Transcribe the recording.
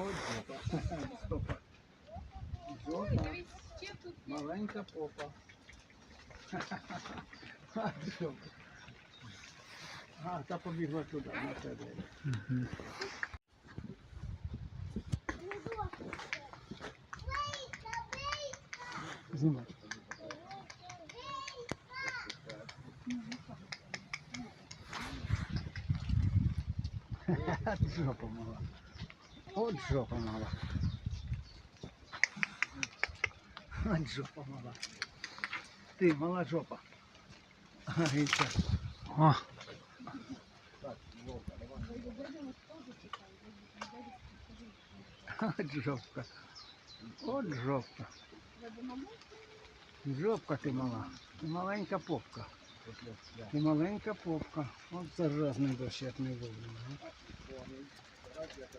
От жопа. Жопа. Жопа. Маленька попа. А, жопа. А, та побігла туди, на тебе. Знімай. От жопа мала. От жопа мала. От жопа мала. Ти мала жопа. Ага, і все. О. От жопка. От жопка. Жопка ти мала. Ти маленька попка. Ти маленька попка. От заразний дощ, як не. Gracias,